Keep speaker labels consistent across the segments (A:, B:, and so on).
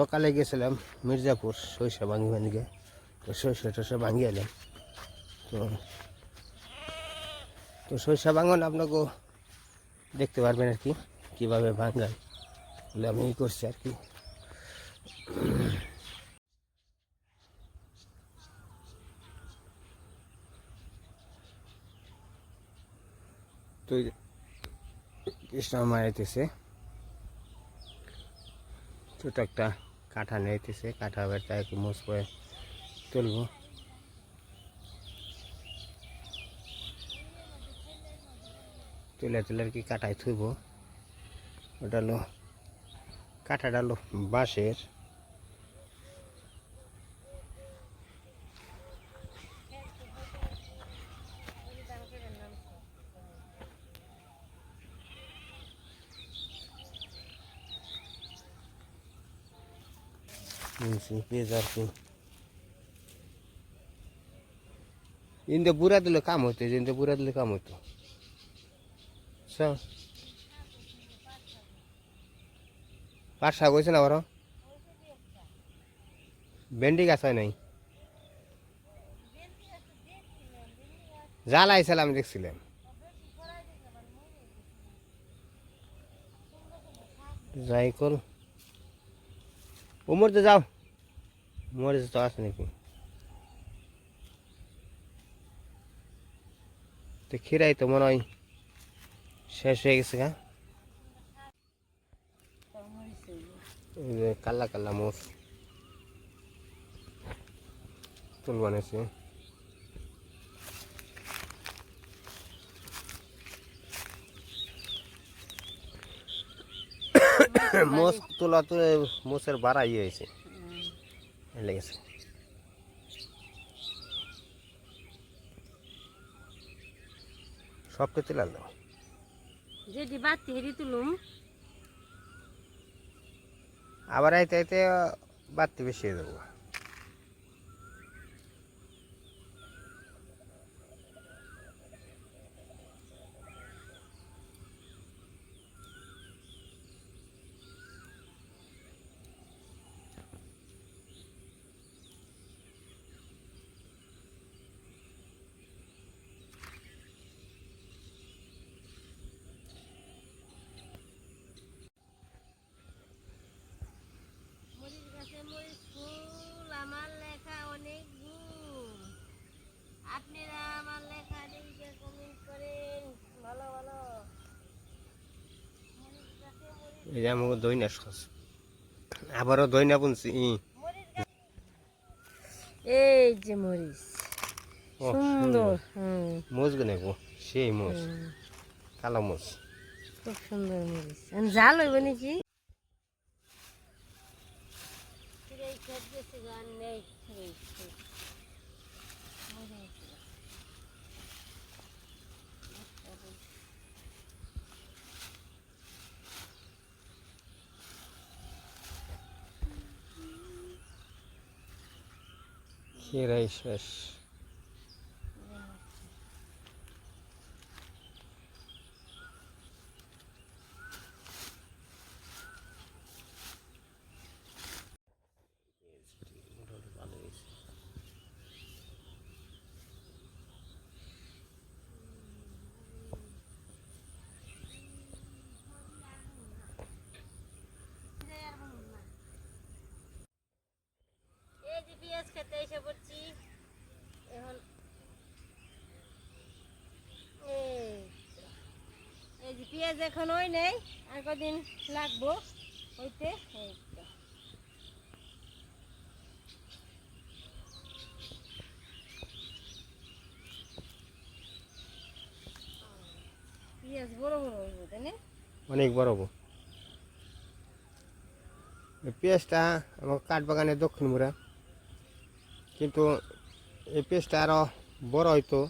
A: সকালে গেছিলাম মির্জাপুর সরিষা ভাঙি ভাঙিয়ে তো সরিষা টসা ভাঙিয়ে এলাম। তো তো সরিষা ভাঙন আপনাকেও দেখতে পারবেন আর কি, কীভাবে ভাঙায়। বলে আমি ই করছি আর কি। তো কৃষ্ণ মারাইতেছে। ছোট একটা কাঠা নেইতেছে, কাঁঠা আবার তাই একটু মুস করে তুলব। তুলে তুলে আর কি কাঁঠায় থুইব। ওটা হলো, কাঁঠাটা হলো বাঁশের। নিয়েছি পেঁয়াজ দিলে কাম হতো ইন্দে বুড়া দিলে কাম হতো পাট শাক হয়েছে না বড় ভেন্ডি গাছ হয় নাই জাল আইসালাম দেখছিলাম যাই কল মরতে যাও। মরেছে তো আছে নাকি? তো খিরাই তো মনে হয় শেষ হয়ে গেছে গা এই কাল্লা কাল্লা মোষ তুল বানাইছে মোষ তোলা তুলে মোষের বাড়া ইয়ে হয়েছে। লেগেছে। সবকে তুলে আনলাম
B: যেটি বাতি হেরি তুলুম।
A: আবার আইতে আইতে বাড়তি বেশি হয়ে যাব
B: মরিচ গাছে মরিচ ফুল আমার লেখা অনেক গুণ আপনারা আমার লেখা দেখে কমেন্ট করেন ভালো ভালো মরিচ গাছে মরিচ
A: এই যে আমাকে দইনা সস। আবারও দইনা বুনছি
B: এই যে মরিচ। সুন্দর হুম।
A: মোজ গনে গো সেই মোজ কালো মোজ
B: খুব সুন্দর মরিচ। জাল হইব নাকি? নেই
A: খিরাই শেষ
B: এই যে পেঁয়াজ খেতে এসে পড়ছি এখন এই এই যে পেঁয়াজ এখন ওই নেই, আর কদিন লাগবো হইতে
A: অনেক বড় পেঁয়াজটা আমার কাঠ বাগানের দক্ষিণ মুড়া। কিন্তু এই পেঁয়াজটা আরও বড় হইতো।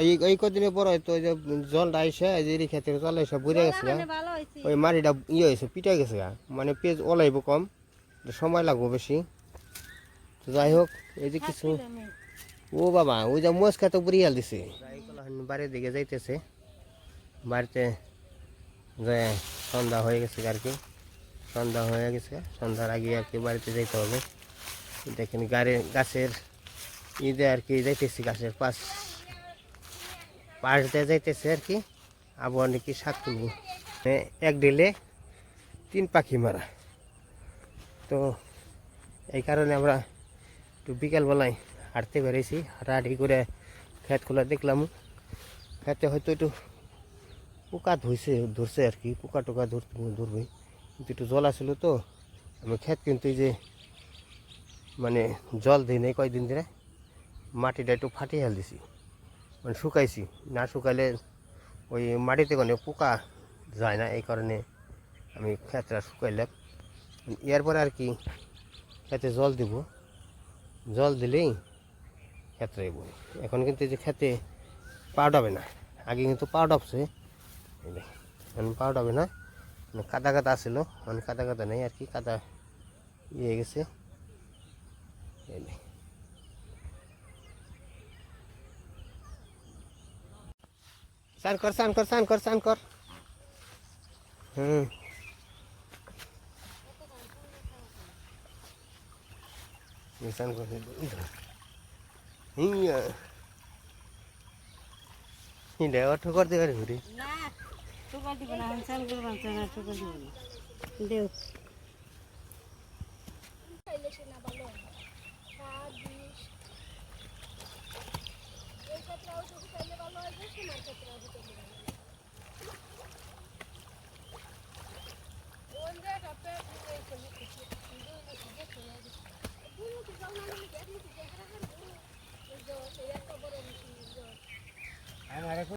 A: এই এই কদিনে বড় হইতো ওই যে জলটা এসে এই যে ক্ষেত্রে জল বুড়ে গেছে
B: মানে
A: ওই মাটিটা ইয়ে হয়েছে পিটে গেছে মানে পেঁয়াজ ওলাইব কম সময় লাগবো বেশি। তো যাই হোক এই যে কিছু ও বাবা ওই যে মোজ খেতে বুড়িয়াল দিছে। বাড়ির দিকে যাইতেছে। বাড়িতে যে সন্ধ্যা হয়ে গেছে আর কি। সন্ধ্যা হয়ে গেছে সন্ধ্যার আগে আর কি বাড়িতে যেতে হবে। দেখেন গাড়ি গাছের ঈদে আর কি যাইতেছি গাছের পাশ পাশ দিয়ে যাইতেছে আর কি। আবহাওয়া নাকি শাক তুলব এক ডিলে তিন পাখি মারা। তো এই কারণে আমরা একটু বিকালবেলায় হাঁটতে বেরিয়েছি। হাঁটাহাঁটি করে খেত খোলা দেখলাম। খেতে হয়তো একটু পোকা ধুইছে ধরছে আর কি। পোকা টোকা ধর, ধরবে। কিন্তু একটু জল আসলো তো। আমি খেত কিন্তু এই যে মানে জল দিই নাই কয়েকদিন ধরে। মাটিটা একটু ফাটিয়ে হেল দিছি মানে শুকাইছি। না শুকাইলে ওই মাটিতে কোনো পোকা যায় না এই কারণে আমি খেতটা শুকাইলাম। এরপরে আর কি খেতে জল দিব। জল দিলেই ক্ষেত্রে এবো এখন কিন্তু যে খেতে পাউডাবে না। আগে কিন্তু এই দেখেন, এখন পাউডাবে না। মানে কাদা কাদা ছিল মানে কাদা কাদা নেই আর কি কাদা ইয়ে গেছে। এই স্নান কর স্নান কর স্নান কর স্নান কর। হুম। স্নান কর করতে পারি ঘুরি।
B: দিব না আমি চাল না টোকা দিব না। দেও। Thank you.